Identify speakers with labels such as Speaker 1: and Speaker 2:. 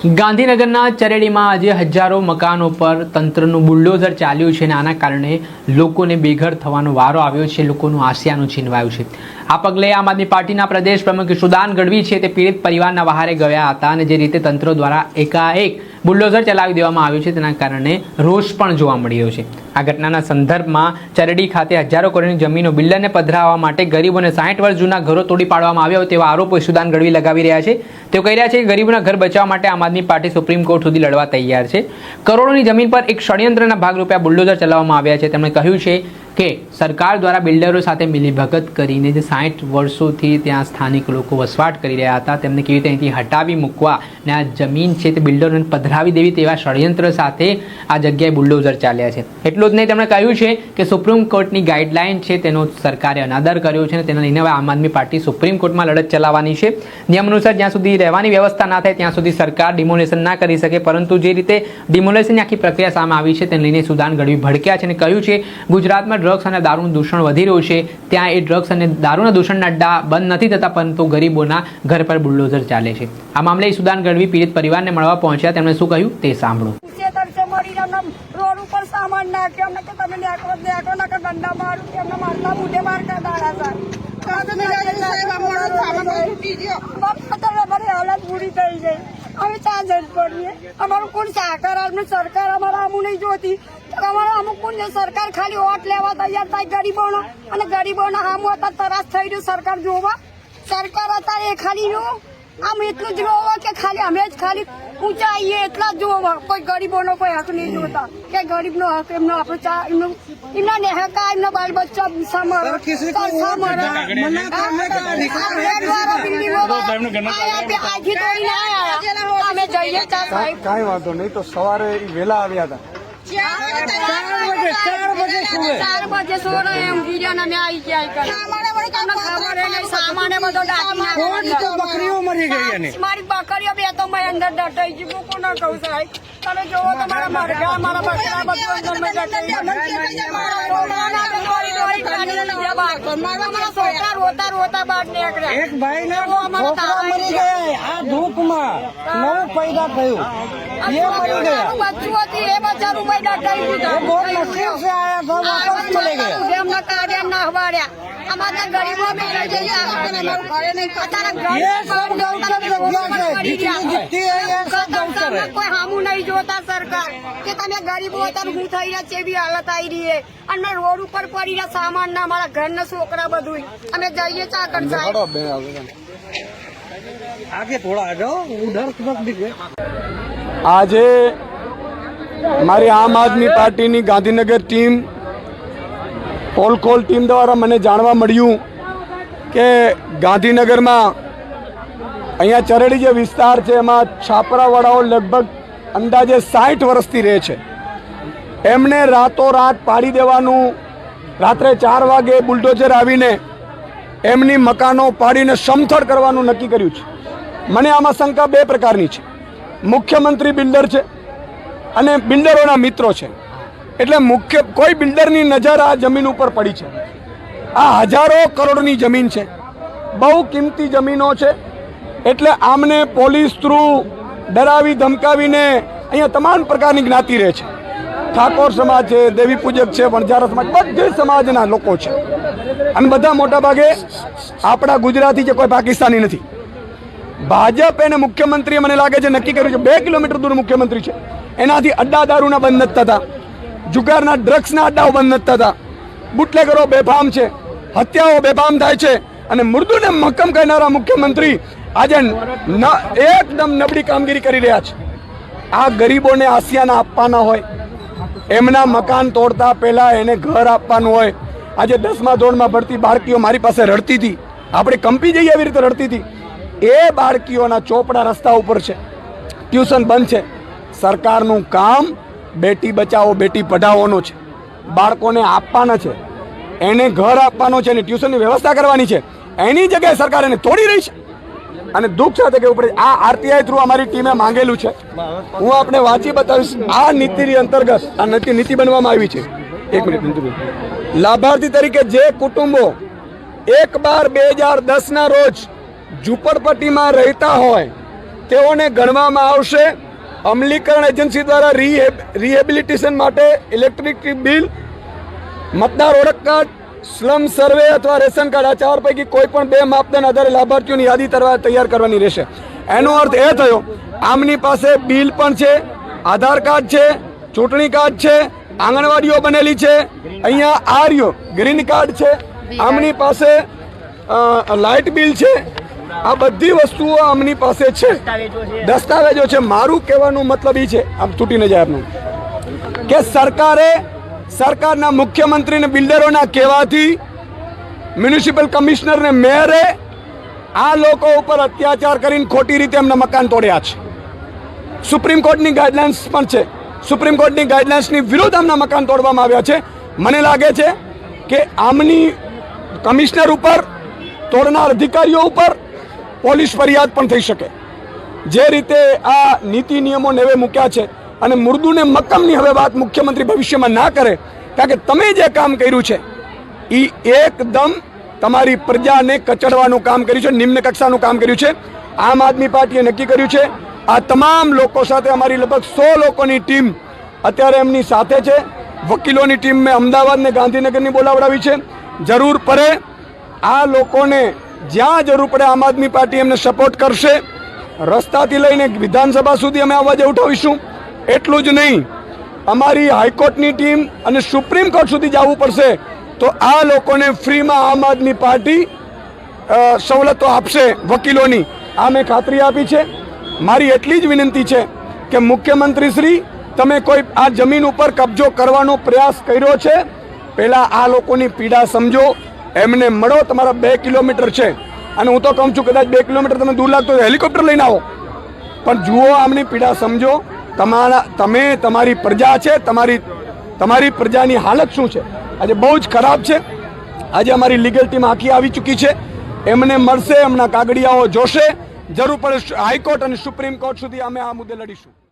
Speaker 1: ગાંધીનગરના ચરેડીમાં આજે હજારો મકાનો પર તંત્રનું બુલડોઝર ચાલ્યું છે અને આના કારણે લોકોને બેઘર થવાનો વારો આવ્યો છે, લોકોનું આસિયાનું છીનવાયું છે. આ પગલે આમ આદમી પાર્ટીના પ્રદેશ પ્રમુખ સુદાન ગઢવી છે તે પીડિત પરિવારના વહારે ગયા હતા અને જે રીતે તંત્ર દ્વારા એકાએક બુલડોઝર ચલાવી દેવામાં આવ્યું છે તેના કારણે રોષ પણ જોવા મળ્યો છે. આ ઘટનાના સંદર્ભમાં ચરડી ખાતે હજારો કરોડની જમીનો બિલ્ડરને પધરાવવા માટે ગરીબોને સાઠ વર્ષ જૂના ઘરો તોડી પાડવામાં આવ્યા તેવા આરોપો સુદાન ગઢવી લગાવી રહ્યા છે. તેઓ કહી રહ્યા છે કે ગરીબોના ઘર બચાવવા માટે આમ આદમી પાર્ટી સુપ્રીમ કોર્ટ સુધી લડવા તૈયાર છે. કરોડોની જમીન પર એક ષડયંત્રના ભાગરૂપે આ બુલડોઝર ચલાવવામાં આવ્યા છે. તેમણે કહ્યું છે કે સરકાર દ્વારા બિલ્ડરો સાથે મિલીભગત કરીને જે સાઠ વર્ષોથી ત્યાં સ્થાનિક લોકો વસવાટ કરી રહ્યા હતા, તેમને કેવી રીતે અહીંથી હટાવી મૂકવા અને આ જમીન છે તે બિલ્ડરોને પધરાવી દેવી તેવા ષડયંત્ર સાથે આ જગ્યાએ બુલડોઝર ચાલ્યા છે. એટલું જ નહીં, તેમણે કહ્યું છે કે સુપ્રીમ કોર્ટની ગાઈડલાઈન છે તેનો સરકારે અનાદર કર્યો છે અને તેના લઈને હવે આમ આદમી પાર્ટી સુપ્રીમ કોર્ટમાં લડત ચલાવવાની છે. નિયમ અનુસાર જ્યાં સુધી રહેવાની વ્યવસ્થા ના થાય ત્યાં સુધી સરકાર ડિમોલેશન ના કરી શકે, પરંતુ જે રીતે ડિમોલેશનની આખી પ્રક્રિયા સામે આવી છે તેને લઈને સુદાન ગઢવી ભડક્યા છે અને કહ્યું છે, ગુજરાતમાં ડ્રગ્સ અને દારૂનું દૂષણ વધી રહ્યું છે ત્યાં એ ડ્રગ્સ અને દારૂના દૂષણના અડ્ડા બંધ નથી થતા પરંતુ ગરીબોના ઘર પર બુલડોઝર ચાલે છે. આ મામલે સુદાન ગઢવી પીડિત પરિવારને મળવા પહોંચ્યા તેમણે શું કહ્યું? તે સાંભળો.
Speaker 2: સિત્તેર છે મરીને અમને રોડ ઉપર સામાન નાખ્યો અમને કે તમે નેકરો નેકરો નાખો દંડા મારું કે અમને મારતા મુઢે માર દાડા સર. હાલત પૂરી થઈ ગઈ. અમે ચા પડીએ. અમારું કોણ સાકાર સરકાર અમારા આમ નહીં જોતી. અમારા અમુક સરકાર ખાલી વોટ લેવા તૈયાર થાય ગરીબોનો. અને ગરીબોના આમ હતા તરાસ થઈ રહ્યું સરકાર જોવા. સરકાર અત્યારે એ ખાલી નું આમ એટલું જ જોવો કે ખાલી અમે જ ખાલી ઊંચા આવીએ એટલા જ જોવો. કોઈ ગરીબોનો કોઈ હક નહીં જોતા. કે ગરીબનો હક એમનો આપણે ચા એમનો એમના નેહકા એમના બાળ બચ્ચા ભૂસા મરે તરસા મરે તોડીને અમે જઈએ ચા સાહેબ.
Speaker 3: કાંઈ વાંધો નહીં તો સવારે વેલા આવ્યા હતા.
Speaker 2: ચાર
Speaker 3: બકરીઓ મરી ગઈ
Speaker 2: મારી બકરીઓ બે તો મેં અંદર દટાઈ ગયું કોને કહું સાહેબ? તમે જોવો તો મારા મરઘા મારા બકરા બધું જન્મ મેં
Speaker 3: એક ભાઈ ને છોકરા મરી ગયા આ ધૂપમાં નવું પેદા થયું એ મરી ગયા
Speaker 2: બચ્ચું હતું એ બચારું મેં દટાઈ દીધા.
Speaker 3: બહુ નસીબ સે આયા તો વાપસ ચલે ગયા
Speaker 2: એમના કાઢ્યા ના હવાડ્યા અમારા ગરીબો મેળવી જઈએ જોતા સરકાર કે તમે ગરીબો અત્યારે હું થઈ રહ્યા છે એવી હાલત આવી રહી છે. અને રોડ ઉપર પડી રહ્યા સામાન ના ઘરના છોકરા બધું અમે જઈએ ચાકર
Speaker 3: આજે મારી આમ આદમી પાર્ટીની ગાંધીનગર ટીમ પોલખોલ ટીમ દ્વારા મને જાણવા મળ્યું કે ગાંધીનગરમાં અહીંયા ચરડી જે વિસ્તાર છે, એમાં છાપરાવાળાઓ લગભગ અંદાજે સાઠ વર્ષથી રહે છે. એમને રાતોરાત પાડી દેવાનું, રાત્રે ચાર વાગે બુલડોઝર આવીને એમની મકાનો પાડીને સમથળ કરવાનું નક્કી કર્યું છે. મને આમાં શંકા બે પ્રકારની છે. મુખ્યમંત્રી બિલ્ડર છે અને બિલ્ડરોના મિત્રો છે. એટલે મુખ્ય કોઈ બિલ્ડરની નજર આ જમીન ઉપર પડી છે. આ હજારો કરોડની જમીન છે. બહુ કિંમતી જમીનો છે. એટલે આમને પોલીસ થ્રુ ડરાવી, ધમકાવીને અહીંયા તમામ પ્રકારની જ્ઞાતિ રહે છે. ઠાકોર સમાજ છે, દેવી પૂજક છે, વણઝારા સમાજ, બધે સમાજના લોકો છે. અને બધા મોટા ભાગે આપણા ગુજરાતી છે, કોઈ પાકિસ્તાની નથી. ભાજપ એને મુખ્યમંત્રીએ મને લાગે છે, નક્કી કર્યું છે, બે કિલોમીટર દૂર મુખ્યમંત્રી છે. એનાથી અડ્ડા દારૂના બંધ નથી થતા. જુગારના ડ્રગ્સના અડ્ડાઓ બંધ નથી થતા. બુટલેગરો બેફામ છે. હત્યાઓ બેફામ થાય છે. અને મૃદુને મક્કમ કહેનારા મુખ્યમંત્રી આજે એકદમ નબળી કામગીરી કરી રહ્યા છે. આ ગરીબોને આસિયાના આપવાના હોય, એમના મકાન તોડતા પહેલાં એને ઘર આપવાનું હોય. આજે દસમા ધોરણમાં ભરતી બાળકીઓ મારી પાસે રડતી હતી. આપણે કંપી જઈએ એવી રીતે રડતી હતી. એ બાળકીઓના ચોપડા રસ્તા ઉપર છે. ટ્યુશન બંધ છે. સરકારનું કામ બેટી બચાવો, બેટી પઢાવોનો છે. બાળકોને આપવાના છે. એને ઘર આપવાનો છે અને ટ્યુશનની વ્યવસ્થા કરવાની છે. એની જગ્યાએ સરકાર એને તોડી રહી છે. અને દુઃખ સાથે કહેવું પડે આ આરટીઆઈ થ્રુ અમારી ટીમે માંગેલું છે. હું આપણે વાંચી બતાવીશ, આ નીતિની અંતર્ગત, આ નીતિ નીતિ બનવામાં આવી છે. એક મિનિટ લાભાર્થી તરીકે જે કુટુંબો એક બાર બે હજાર દસના રોજ ઝૂંપડપટ્ટીમાં રહેતા હોય, તેઓને ગણવામાં આવશે અમલીકરણ એજન્સી દ્વારા રીહેબ રિહેબિલિટેશન માટે ઇલેક્ટ્રિક બિલ મતદાર ઓળખ કાર્ડ સ્લમ સર્વે અથવા રેશન કાર્ડ આ ચાર પૈકી કોઈ પણ બે માપદંડ આધારે લાભાર્થીઓની યાદી તૈયાર કરવાની રહેશે. એનો અર્થ એ થયો આમની પાસે બિલ પણ છે આધાર કાર્ડ છે ચૂંટણી કાર્ડ છે આંગણવાડીઓ બનેલી છે અહીંયા આર્યો ગ્રીન કાર્ડ છે આમની પાસે લાઇટ બિલ છે આ બધી વસ્તુઓ આમની પાસે છે. દસ્તાવેજો છે. મારું કહેવાનું મતલબ એ છે. આમ તૂટીને જાય આપનું કે સરકારે સરકારના મુખ્યમંત્રીને બિલ્ડરોના કહેવાથી મ્યુનિસિપલ કમિશનરને મેયરે આ લોકો ઉપર અત્યાચાર કરીને ખોટી રીતે એમના મકાન તોડ્યા છે. સુપ્રીમ કોર્ટની ગાઈડલાઇન્સ પણ છે. સુપ્રીમ કોર્ટની ગાઈડલાઇન્સની વિરુદ્ધ આમના મકાન તોડવામાં આવ્યા છે. મને લાગે છે કે આમની કમિશનર ઉપર તોડનાર અધિકારીઓ ઉપર પોલીસ ફરિયાદ પણ થઈ શકે. જે રીતે આ નીતિ નિયમો નેવે મૂક્યા છે અને મુર્દુને મક્કમની હવે વાત મુખ્યમંત્રી ભવિષ્યમાં ના કરે, કારણ કે તમે જે કામ કર્યું છે એ એકદમ તમારી પ્રજાને કચડવાનું કામ કર્યું છે, નિમ્ન કક્ષાનું કામ કર્યું છે, આમ આદમી પાર્ટીએ નક્કી કર્યું છે, આ તમામ લોકો સાથે અમારી લગભગ સો લોકોની ટીમ અત્યારે એમની સાથે છે, વકીલોની ટીમ મેં અમદાવાદ ને ગાંધીનગરની બોલાવડાવી છે, જરૂર પડે આ લોકોને જ્યાં જરૂર પડે આમ આદમી પાર્ટી એમને સપોર્ટ કરશે. રસ્તાથી લઈને વિધાનસભા સુધી અમે અવાજ ઉઠાવીશું. એટલું જ નહીં, અમારી હાઈકોર્ટની ટીમ અને સુપ્રીમ કોર્ટ સુધી જવું પડશે. તો આ લોકોને ફ્રીમાં આમ આદમી પાર્ટી સવલતો આપશે વકીલોની. આ મેં ખાતરી આપી છે. મારી એટલી જ વિનંતી છે કે મુખ્યમંત્રી શ્રી, તમે કોઈ આ જમીન ઉપર કબજો કરવાનો પ્રયાસ કર્યો છે, પહેલાં આ લોકોની પીડા સમજો. એમને મળો, તમારા બે કિલોમીટર છે. અને હું તો કહું છું, કદાચ બે કિલોમીટર તમે દૂર લાગતો હેલિકોપ્ટર લઈને આવો. પણ જુઓ આમની પીડા, સમજો. તમારા, તમે, તમારી પ્રજા છે, તમારી તમારી પ્રજાની હાલત શું છે? આજે બહુ જ ખરાબ છે. આજે અમારી લીગલ ટીમ આખી આવી ચૂકી છે. એમને મળશે, એમના કાગડિયાઓ જોશે. જરૂર પડે હાઈકોર્ટ અને સુપ્રીમ કોર્ટ સુધી અમે આ મુદ્દે લડીશું.